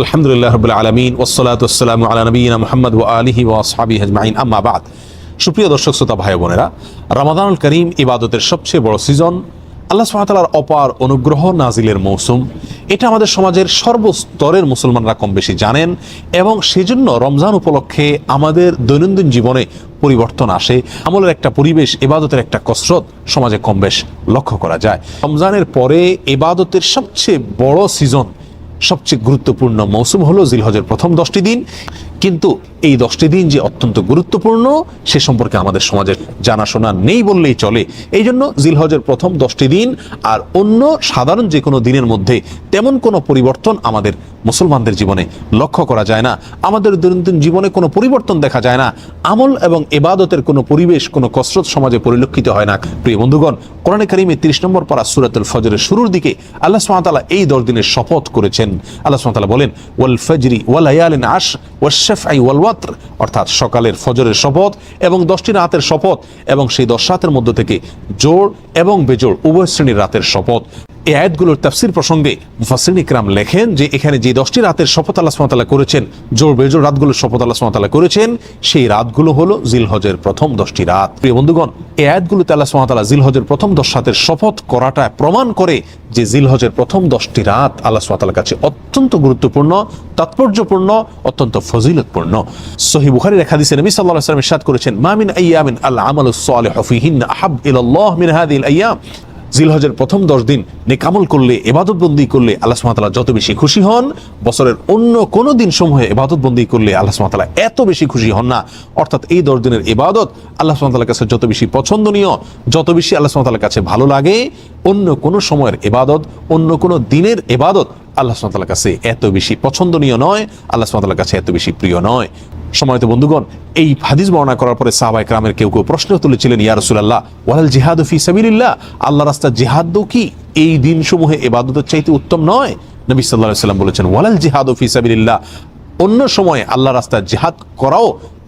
আলহামদুলিল্লাহ রবিল আলমিন ওসলাতাম আলা নবীনা মোহাম্মদ ও আলিহি ও আসহাবি হজমাইন আম্মা বাদ। সুপ্রিয় দর্শক, শ্রোতা ভাই বোনেরা রামাদানুল করিম ইবাদতের সবচেয়ে বড় সিজন, আল্লাহ সুমাতালার অপার অনুগ্রহ নাজিলের মৌসুম। এটা আমাদের সমাজের সর্বস্তরের মুসলমানরা কম বেশি জানেন এবং সেজন্য রমজান উপলক্ষে আমাদের দৈনন্দিন জীবনে পরিবর্তন আসে। আমলের একটা পরিবেশ এবাদতের একটা কসরত সমাজে কম বেশ লক্ষ্য করা যায়। রমজানের পরে এবাদতের সবচেয়ে বড় সিজন সবচেয়ে গুরুত্বপূর্ণ মৌসুম হলো জিলহজের প্রথম দশটি দিন। কিন্তু এই দশটি দিন যে অত্যন্ত গুরুত্বপূর্ণ, সে সম্পর্কে আমাদের সমাজের জানাশোনা নেই বললেই চলে। এই জন্য জিলহজের প্রথম দশটি দিন আর অন্য সাধারণ যে কোনো দিনের মধ্যে তেমন কোনো পরিবর্তন আমাদের মুসলমানদের জীবনে লক্ষ্য করা যায় না। আমাদের দৈনন্দিন জীবনে কোনো পরিবর্তন দেখা যায় না। আমল এবং এবাদতের কোনো পরিবেশ, কোনো কসরত সমাজে পরিলক্ষিত হয় না। প্রিয় বন্ধুগণ, কোরআনে কারিমে তিরিশ নম্বর পারা সুরাতুল ফজরের শুরুর দিকে আল্লাহ সুমাতালা এই দশ দিনের শপথ করেছেন। আল্লাহ সুমাতালা বলেন, ওয়াল ফজরি ওয়াল আশ ওয়াশাফআই ওয়াল ওয়াত্র, অর্থাৎ সকালের ফজরের শপথ এবং দশটি রাতের শপথ এবং সেই দশ রাতের মধ্য থেকে জোর এবং বেজোর উভয় শ্রেণির রাতের শপথ। এই আয়াতগুলোর তাফসির প্রসঙ্গে মুফাসিন ইকরাম লেখেন যে এখানে যে দশটি রাতের শপথ আল্লাহ সুমাতালা করেছেন, জোর বেজোর রাতগুলোর শপথ আল্লাহ সুমাতালা করেছেন, সেই রাতগুলো হলো জিলহজের প্রথম দশটি রাত। প্রিয় বন্ধুগণ, এই আয়াতগুলোতে আল্লাহ সুমাতালা জিলহজের প্রথম দশ রাতের শপথ করাটা প্রমাণ করে যে জিলহজের প্রথম দশটি রাত আল্লাহ সুমাতালার কাছে অত্যন্ত গুরুত্বপূর্ণ, তাৎপর্যপূর্ণ, অত্যন্ত ফজিলতপূর্ণ। সহি বুখারি রেখা দিছে নবী আলাইহি ওয়াসাল্লাম ইরশাদ করেছেন মামিন আইয়ামিন আল আমালুস সালিহু ফিহিন আহাব ইলাল্লাহ মিন হাদিহিল আইয়াম জিলহজের প্রথম দশ দিন নেকামল করলে, এবাদতবন্দি করলে আল্লাহ সুমাতালা যত বেশি খুশি হন, বছরের অন্য কোনো দিন সমূহে এবাদতবন্দি করলে আল্লাহ সুমাতালা এত বেশি খুশি হন না। অর্থাৎ এই দশ দিনের এবাদত আল্লাহ সুমাতালার কাছে যত বেশি পছন্দনীয়, যত বেশি আল্লাহ সুমাতালার কাছে ভালো লাগে, অন্য কোনো সময়ের এবাদত, অন্য কোনো দিনের এবাদত আল্লাহ সুমাতালার কাছে এত বেশি পছন্দনীয় নয়, আল্লাহ সুমাতালার কাছে এত বেশি প্রিয় নয়। সময়ত বন্ধুগণ, এই হাদিস বর্ণনা করার পরে সাহাবাই ক্রামের কেউ কেউ প্রশ্ন তুলেছিলেন, ইয়া রসুল্লাহ ওয়াল জিহাদ ফি সাবিলিল্লাহ? আল্লাহ রাস্তা জিহাদ কি? এই দিন সমূহে এবাদতের চাইতে উত্তম নয়? নবী সাল্লাহ সাল্লাম বলেছেন, ওয়ালাল জিহাদ ফি সাবিলিল্লাহ। অন্য সময়ে আল্লাহ রাস্তা জিহাদ করাও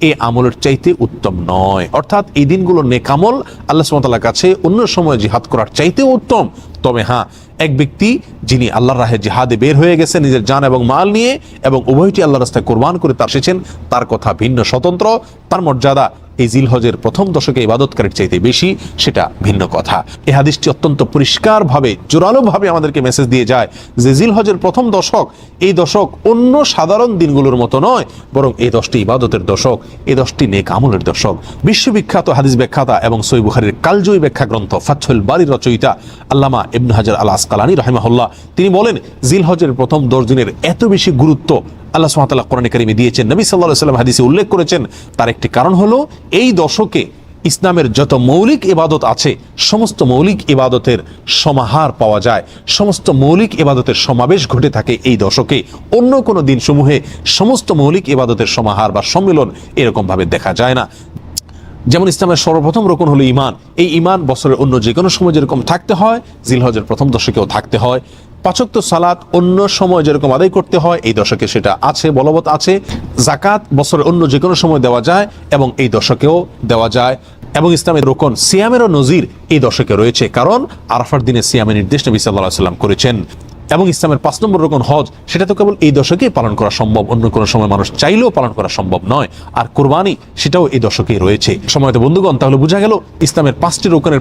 এ আমলের চাইতে উত্তম নয়। অর্থাৎ এই দিনগুলো নেকামল আল্লাহ সুমতাল্লাহ কাছে অন্য সময় জিহাদ করার চাইতে উত্তম। তবে হ্যাঁ এক ব্যক্তি যিনি আল্লাহর রাহে জিহাদে বের হয়ে গেছে নিজের জান এবং মাল নিয়ে এবং উভয়টি আল্লাহ রাস্তায় কোরবান করে তার এসেছেন তার কথা ভিন্ন স্বতন্ত্র, তার মর্যাদা এই জিলহজের প্রথম দশকে ইবাদতকারীর চাইতে বেশি, সেটা ভিন্ন কথা। এ হাদিসটি অত্যন্ত পরিষ্কারভাবে, জোরালোভাবে আমাদেরকে মেসেজ দিয়ে যায় যে জিলহজের প্রথম দশক এই দশক অন্য সাধারণ দিনগুলোর মতো নয়, বরং এই দশটি ইবাদতের দশক, এই দশটি নেক আমলের দশক। বিশ্ববিখ্যাত হাদিস ব্যাখ্যাতা এবং সই বুখারির কালজয়ী ব্যাখ্যা গ্রন্থ ফাতহুল বাড়ির রচয়িতা আল্লামা ইবন হাজার আল আসকালানি রহিমাহুল্লাহ। তিনি বলেন জিলহজের প্রথম দশ দিনের এত বেশি গুরুত্ব আল্লাহ সুমাতাল্লাহ কোরআন কারিমে দিয়েছেন। নবী সাল্লাহ সাল্লাম হাদিসে উল্লেখ করেছেন, তার একটি কারণ হলো, এই দশকে ইসলামের যত মৌলিক ইবাদত আছে, সমস্ত মৌলিক ইবাদতের সমাহার পাওয়া যায়। সমস্ত মৌলিক ইবাদতের সমাবেশ ঘটে থাকে এই দশকে। অন্য কোনো দিনসমূহে সমস্ত মৌলিক ইবাদতের সমাহার বা সম্মেলন এরকমভাবে দেখা যায় না। যেমন ইসলামের সর্বপ্রথম রকম হলো ইমান এই ইমান বছরের অন্য যে কোনো সময় যেরকম থাকতে হয়, জিলহজের প্রথম দশকেও থাকতে হয়। পাচক্ত সালাত অন্য সময় যেরকম আদায় করতে হয়, এই দশকে সেটা আছে, বলবৎ আছে। জাকাত বছরের অন্য যে কোনো সময় দেওয়া যায় এবং এই দশকেও দেওয়া যায়। এবং ইসলামের রোকন সিয়ামেরও নজির এই দশকে রয়েছে, কারণ আরাফার দিনে সিয়ামের নির্দেশ নবী সাল্লাহ সাল্লাম করেছেন। এবং ইসলামের পাঁচ নম্বর রকম হজ, সেটা তো কেবল এই দশকেই পালন করা সম্ভব, অন্য কোনো সময় মানুষ চাইলেও পালন করা সম্ভব নয়। আর কোরবানি, সেটাও এই দশকেই রয়েছে। সময়ত বন্ধুগণ, তাহলে বোঝা গেল ইসলামের পাঁচটি রোকনের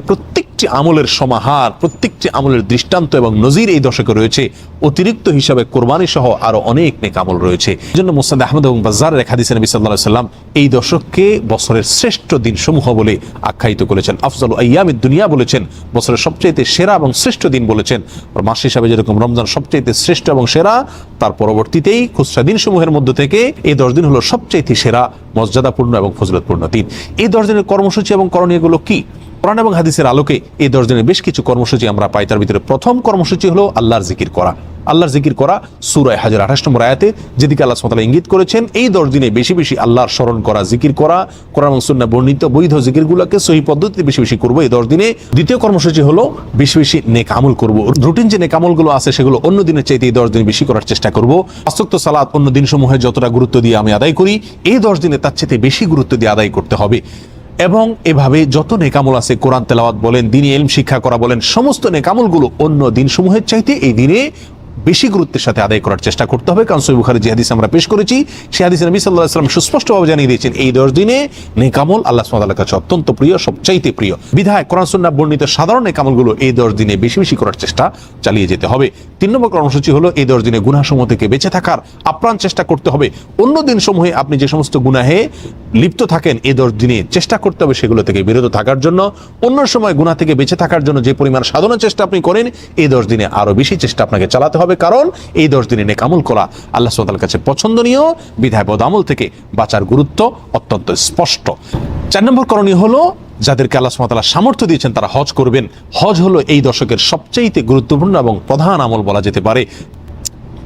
প্রত্যেকটি আমলের সমাহার, প্রত্যেকটি আমলের দৃষ্টান্ত এবং নজির এই দশকে রয়েছে। অতিরিক্ত হিসাবে কোরবানি সহ আরও অনেক নেক আমল রয়েছে। এই জন্য মোসাদ আহমদ এবং বাজার রেখা দিয়েছেন নবী সাল্লাহ সাল্লাম এই দশককে বছরের শ্রেষ্ঠ দিন সমূহ বলে আখ্যায়িত করেছেন। আফজল আয়ামিদ দুনিয়া বলেছেন, বছরের সবচেয়ে সেরা এবং শ্রেষ্ঠ দিন বলেছেন। মাস হিসাবে যেরকম রমজান সবচেয়ে শ্রেষ্ঠ এবং সেরা, তার পরবর্তীতেই খুচরা দিন সমূহের মধ্যে থেকে এই দশ দিন হলো সবচেয়ে সেরা, মর্যাদাপূর্ণ এবং ফজলতপূর্ণ দিন। এই দশ দিনের কর্মসূচি এবং করণীয়গুলো কি? কোরআন এবং হাদিসের আলোকে এই দশ দিনের বেশ কিছু কর্মসূচি আমরা পাই। তার ভিতরে প্রথম কর্মসূচি হলো আল্লাহর জিকির করা। আল্লাহর জিকির করা সুরায় হাজার আঠাশ নম্বর আয়াতে যেদিকে আল্লাহ সাতালা ইঙ্গিত করেছেন, এই দশ দিনে বেশি বেশি আল্লাহর স্মরণ করা, জিকির করা, কোরআন সুন্না বর্ণিত বৈধ জিকিরগুলোকে সহি পদ্ধতিতে বেশি বেশি করব এই দশ দিনে দ্বিতীয় কর্মসূচি হলো বেশি বেশি নেক আমল করব। রুটিন যে নেক আমলগুলো আছে সেগুলো অন্য দিনের চাইতে এই দশ দিন বেশি করার চেষ্টা করব। আসক্ত সালাত অন্য দিন সমূহে যতটা গুরুত্ব দিয়ে আমি আদায় করি, এই দশ দিনে তার চাইতে বেশি গুরুত্ব দিয়ে আদায় করতে হবে। এবং এভাবে যত নেকামল আছে কোরআন তেলাওয়াত বলেন, দিনী এলম শিক্ষা করা বলেন, সমস্ত নেকামলগুলো অন্য দিনসমূহের চাইতে এই দিনে বেশি গুরুত্বের সাথে আদায় করার চেষ্টা করতে হবে। কারণ সই বুখারি যে হাদিস আমরা পেশ করেছি সে হাদিসে নবী সাল্লাহ সাল্লাম সুস্পষ্টভাবে জানিয়ে দিয়েছেন, এই দশ দিনে নেকামল আল্লাহ সুমাতার কাছে অত্যন্ত প্রিয়, সবচাইতে প্রিয়। বিধায় কোরআন সুন্নাহ বর্ণিত সাধারণ নেকামলগুলো এই দশ দিনে বেশি বেশি করার চেষ্টা চালিয়ে যেতে হবে। তিন নম্বর কর্মসূচি হলো, এই দশ দিনে গুনাসমূহ থেকে বেঁচে থাকার আপ্রাণ চেষ্টা করতে হবে। অন্য দিন সমূহে আপনি যে সমস্ত গুনাহে লিপ্ত থাকেন, এই দশ দিনে চেষ্টা করতে হবে সেগুলো থেকে বিরত থাকার জন্য। অন্য সময় গুণা থেকে বেঁচে থাকার জন্য যে পরিমাণ সাধনা চেষ্টা আপনি করেন, এই দশ দিনে আরও বেশি চেষ্টা আপনাকে চালাতে হবে। কারণ এই দশ দিনে নেকামল করা আল্লাহ সাল কাছে পছন্দনীয়, বিধায় বদামল থেকে বাঁচার গুরুত্ব অত্যন্ত স্পষ্ট। চার নম্বর করণীয় হলো, যাদেরকে আল্লাহ সুমাতালা সামর্থ্য দিয়েছেন তারা হজ করবেন। হজ হলো এই দশকের সবচাইতে গুরুত্বপূর্ণ এবং প্রধান আমল বলা যেতে পারে।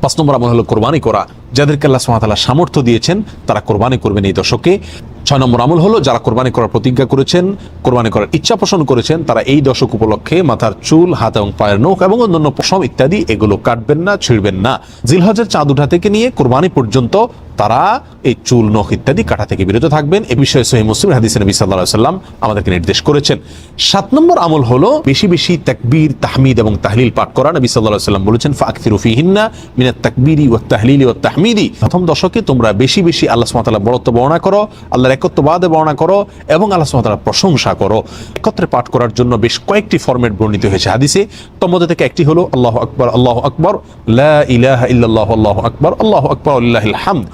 পাঁচ নম্বর আমল হলো কোরবানি করা। যাদেরকে আল্লাহ সুমাতালা সামর্থ্য দিয়েছেন, তারা কোরবানি করবেন এই দশকে। ছয় নম্বর আমল হলো, যারা কোরবানি করার প্রতিজ্ঞা করেছেন, কোরবানি করার ইচ্ছা পোষণ করেছেন, তারা এই দশক উপলক্ষে মাথার চুল, হাত এবং পায়ের নখ এবং অন্যান্য পশম ইত্যাদি এগুলো কাটবেন না, ছিঁড়বেন না। জিলহজের চাঁদ উঠা থেকে নিয়ে কোরবানি পর্যন্ত তারা এই চুল, নখ ইত্যাদি কাটা থেকে বিরত থাকবেন। এ বিষয়ে সহি মুসলিম হাদিস নবী সাল্লাহ সাল্লাম আমাদেরকে নির্দেশ করেছেন। সাত নম্বর আমল হলো বেশি বেশি তাকবীর, তাহমিদ এবং তাহলিল পাঠ করা। নবী সাল্লাহ সাল্লাম বলেছেন ফাকতিরু ফিহিন্না মিনা তাকবীরি ও তাহলিলি ও তাহমিদি। প্রথম দশকে তোমরা বেশি বেশি আল্লাহ সুবহানাহু বড়ত্ব বর্ণনা করো, আল্লাহর একত্ববাদে বর্ণনা করো এবং আল্লাহ সুবহানাহু প্রশংসা করো। একত্রে পাঠ করার জন্য বেশ কয়েকটি ফরম্যাট বর্ণিত হয়েছে হাদিসে। তোর থেকে একটি হলো, আল্লাহ আকবর আল্লাহ আকবর, লা ইলাহা ইল্লাল্লাহু, আল্লাহু আকবর আল্লাহু আকবর আল্লাহিল হামদ।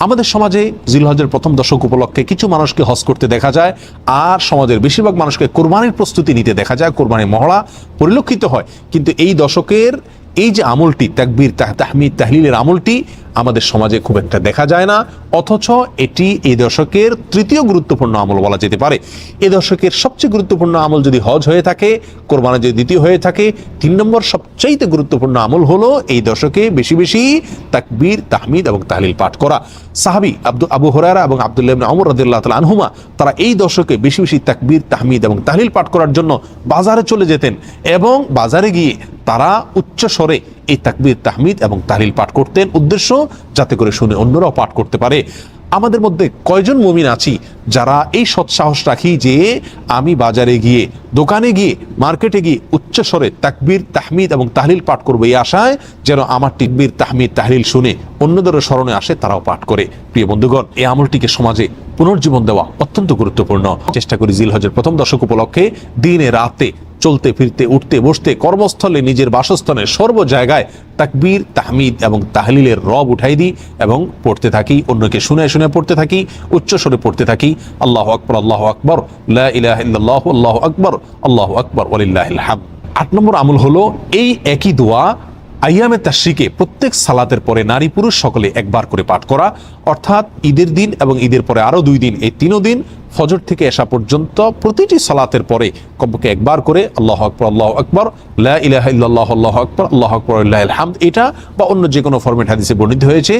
আমাদের সমাজে জিলহজের প্রথম দশক উপলক্ষে কিছু মানুষকে হজ করতে দেখা যায়, আর সমাজের বেশিরভাগ মানুষকে কোরবানির প্রস্তুতি নিতে দেখা যায়, কোরবানির মহড়া পরিলক্ষিত হয়। কিন্তু এই দশকের এই যে আমলটি, তাকবীর, তাহ- তাহমিদ, তাহলিলের আমলটি আমাদের সমাজে খুব একটা দেখা যায় না। অথচ এটি এই দশকের তৃতীয় গুরুত্বপূর্ণ আমল বলা যেতে পারে। এ দশকের সবচেয়ে গুরুত্বপূর্ণ আমল যদি হজ হয়ে থাকে, কোরবানা যদি দ্বিতীয় হয়ে থাকে, তিন নম্বর সবচাইতে গুরুত্বপূর্ণ আমল হলো এই দশকে বেশি বেশি তাকবীর, তাহমিদ এবং তাহলিল পাঠ করা। সাহাবি আব্দু আবু হরারা এবং আব্দুল্লাহ ইবনে ওমর রাদিয়াল্লাহু তাআলা আনহুমা, তারা এই দশকে বেশি বেশি তাকবীর, তাহমিদ এবং তাহলিল পাঠ করার জন্য বাজারে চলে যেতেন এবং বাজারে গিয়ে তারা উচ্চ স্বরে এই তাকবির, তাহমিদ এবং তাহলিল পাঠ করতেন। উদ্দেশ্য, যাতে করে শুনে অন্যরাও পাঠ করতে পারে। আমাদের মধ্যে কয়জন মমিন আছি যারা এই সৎসাহস রাখি যে আমি বাজারে গিয়ে, দোকানে গিয়ে, মার্কেটে গিয়ে উচ্চ স্বরে তাকবীর, তাহমিদ এবং তাহলিল পাঠ করব এই আশায় যেন আমার টিকবির তাহমিদ, তাহলিল শুনে অন্যদের স্মরণে আসে তারাও পাঠ করে। প্রিয় বন্ধুগণ, এই আমলটিকে সমাজে পুনর্জীবন দেওয়া অত্যন্ত গুরুত্বপূর্ণ। চেষ্টা করি জিলহজের প্রথম দশক উপলক্ষে দিনে, রাতে, চলতে, ফিরতে, উঠতে, বসতে, কর্মস্থলে, নিজের বাসস্থানে সর্ব জায়গায় তাকবীর, তাহমিদ এবং তাহলিলের রব উঠাই দিই এবং পড়তে থাকি, অন্যকে শুনে শুনে পড়তে থাকি উচ্চস্বরে পড়তে থাকি আল্লাহ আকবর আল্লাহ আকবর ইলাহা ইল্লাল্লাহু আকবর, আল্লাহু আকবর, ওয়ালিল্লাহিল হামদ। আট নম্বর আমল হলো এই একই দোয়া আইয়ামে তাশ্রিকে প্রত্যেক সালাতের পরে নারী পুরুষ সকলে একবার করে পাঠ করা, অর্থাৎ ঈদের দিন এবং ঈদের পরে আরও দুই দিন, এই তিনও দিন ফজর থেকে আসা পর্যন্ত প্রতিটি সালাতের পরে কমপক্ষে একবার করে আল্লাহ আকবর আল্লাহ আকবর, লা ইলাহা ইল্লাল্লাহ, আল্লাহ আকবর আল্লাহ আকবর আল্লাহিল হামদ, এটা বা অন্য যে কোনো ফরম্যাট হাদিসে বর্ণিত হয়েছে।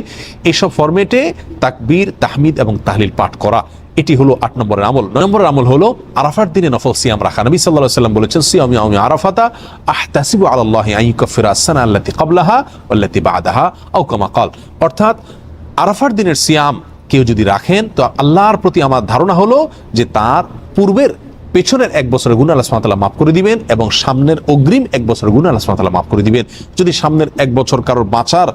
এইসব ফরম্যাটে তাকবীর, তাহমিদ এবং তাহলিল পাঠ করা। এটি হলো আট নম্বরের আমল। নয় নম্বরের আমল হলো আরাফার দিনে নফল সিয়াম রাখা। নবী সাল্লাহ সাল্লাম বলেছেন, সিয়াম ইয়ামি আরাফাতা আহতাসিবু আলাল্লাহ আইয়ুকাফির আসানা আল্লাতি ক্বাবলাহা ওয়াল্লাতি বাদাহা আও কামা ক্বাল। অর্থাৎ আরাফার দিনের সিয়াম কেউ যদি রাখেন, তো আল্লাহর প্রতি আমার ধারণা হলো যে তার পূর্বের পেছনের এক বছরের গুণ আল্লাহ সুবহানাহু মাফ করে দিবেন এবং সামনের অগ্রিম এক বছরের গুণ আল্লাহ সুবহানাহু মাফ করে দিবেন। যদি সামনের এক বছর কারোর বাঁচার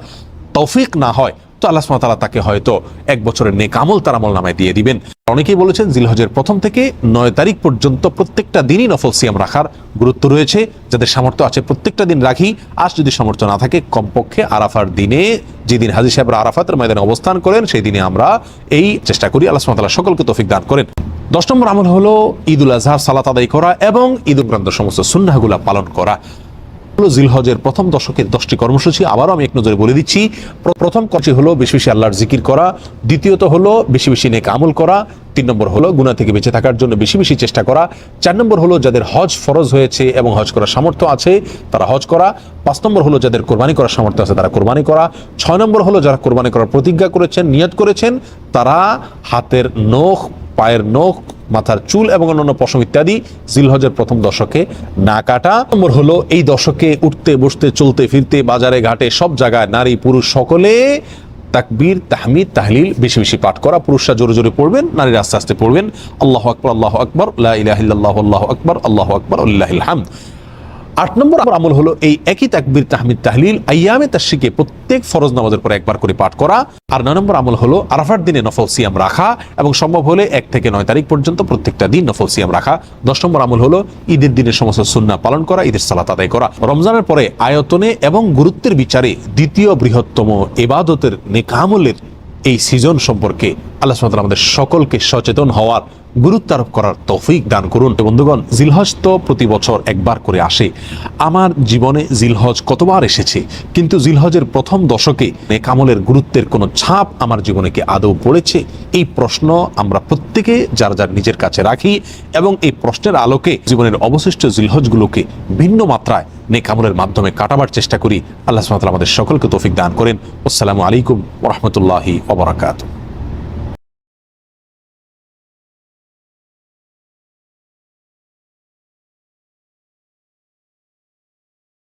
তৌফিক না হয় তো আল্লাহ সুবহানাহু তাকে হয়তো এক বছরের নেক আমল তার আমল নামায় দিয়ে দিবেন। অনেকেই বলেছেন জিলহজের প্রথম থেকে নয় তারিখ পর্যন্ত প্রত্যেকটা দিনই নফল সিয়াম রাখার গুরুত্ব রয়েছে। যাদের সামর্থ্য আছে প্রত্যেকটা দিন রাখি, আজ যদি সামর্থ্য না থাকে কমপক্ষে আরাফার দিনে যেদিন হাজি সাহেবরা আরাফাতের ময়দানে অবস্থান করেন, সেই দিনে আমরা এই চেষ্টা করি আল্লাহ সুবহানাহু সকলকে তৌফিক দান করেন। দশ নম্বর আমল হলো ঈদুল আজহার সালাত আদায় করা এবং ঈদ উগ্রান্ত সমস্ত সুন্নাগুলা পালন করা। হলো জিলহজের প্রথম দশকের দশটি কর্মসূচি। আবারও আমি এক নজরে বলে দিচ্ছি প্রথম কাজটি হলো বেশি বেশি আল্লাহর জিকির করা, দ্বিতীয়ত হলো বেশি বেশি নেক আমল করা, তিন নম্বর হলো গুণা থেকে বেঁচে থাকার জন্য বেশি বেশি চেষ্টা করা, চার নম্বর হলো যাদের হজ ফরজ হয়েছে এবং হজ করার সামর্থ্য আছে, তারা হজ করা, পাঁচ নম্বর হলো যাদের কোরবানি করার সামর্থ্য আছে, তারা কোরবানি করা, ছয় নম্বর হলো যারা কোরবানি করার প্রতিজ্ঞা করেছেন, নিয়ত করেছেন, তারা হাতের নখ, পায়ের নখ মাথার চুল এবং অন্যান্য পশম ইত্যাদি জিলহজের প্রথম দশকে না কাটা নম্বর হলো এই দশকে উঠতে বসতে চলতে ফিরতে বাজারে ঘাটে সব জায়গায় নারী পুরুষ সকলে তাকবীর তাহমিদ তাহলিল বেশি বেশি পাঠ করা পুরুষরা জোরে জোরে পড়বেন নারীরা আস্তে আস্তে পড়বেন আল্লাহ আকবর আল্লাহ আকবর আল্লাহ আকবর আল্লাহ আকবর আল্লাহ আকবর আল্লাহ হামদ আট নম্বর আমল হলো এই একই তাকবির তাহমিদ তাহলিল আয়ামে তাশরিকে প্রত্যেক ফরজ নামাজের পরে একবার করে পাঠ করা। আর নয় নম্বর আমল হলো আরাফার দিনে নফল সিয়াম রাখা এবং সম্ভব হলে এক থেকে নয় তারিখ পর্যন্ত প্রত্যেকটা দিন নফল সিয়াম রাখা। দশ নম্বর আমল হলো ঈদের দিনে সমস্ত সুন্না পালন করা, ঈদের সালাত আদায় করা। রমজানের পরে আয়তনে এবং গুরুত্বের বিচারে দ্বিতীয় বৃহত্তম এবাদতের নেকামলের এই সিজন সম্পর্কে আল্লাহ আমাদের সকলকে সচেতন হওয়ার গুরুত্ব আরোপ করার তৌফিক দান করুন। বন্ধুগণ, জিলহজ তো প্রতি বছর একবার করে আসে। আমার জীবনে জিলহজ কতবার এসেছে, কিন্তু জিলহজের প্রথম দশকে নেকামলের গুরুত্বের কোনো ছাপ আমার জীবনে কি আদৌ পড়েছে? এই প্রশ্ন আমরা প্রত্যেকে যার যার নিজের কাছে রাখি এবং এই প্রশ্নের আলোকে জীবনের অবশিষ্ট জিলহজগুলোকে ভিন্ন মাত্রায় নেকামলের মাধ্যমে কাটাবার চেষ্টা করি। আল্লাহ সুবহানাহু আমাদের সকলকে তৌফিক দান করেন। আসসালামু আলাইকুম রাহমাতুল্লাহি ওয়া বারাকাতুহু।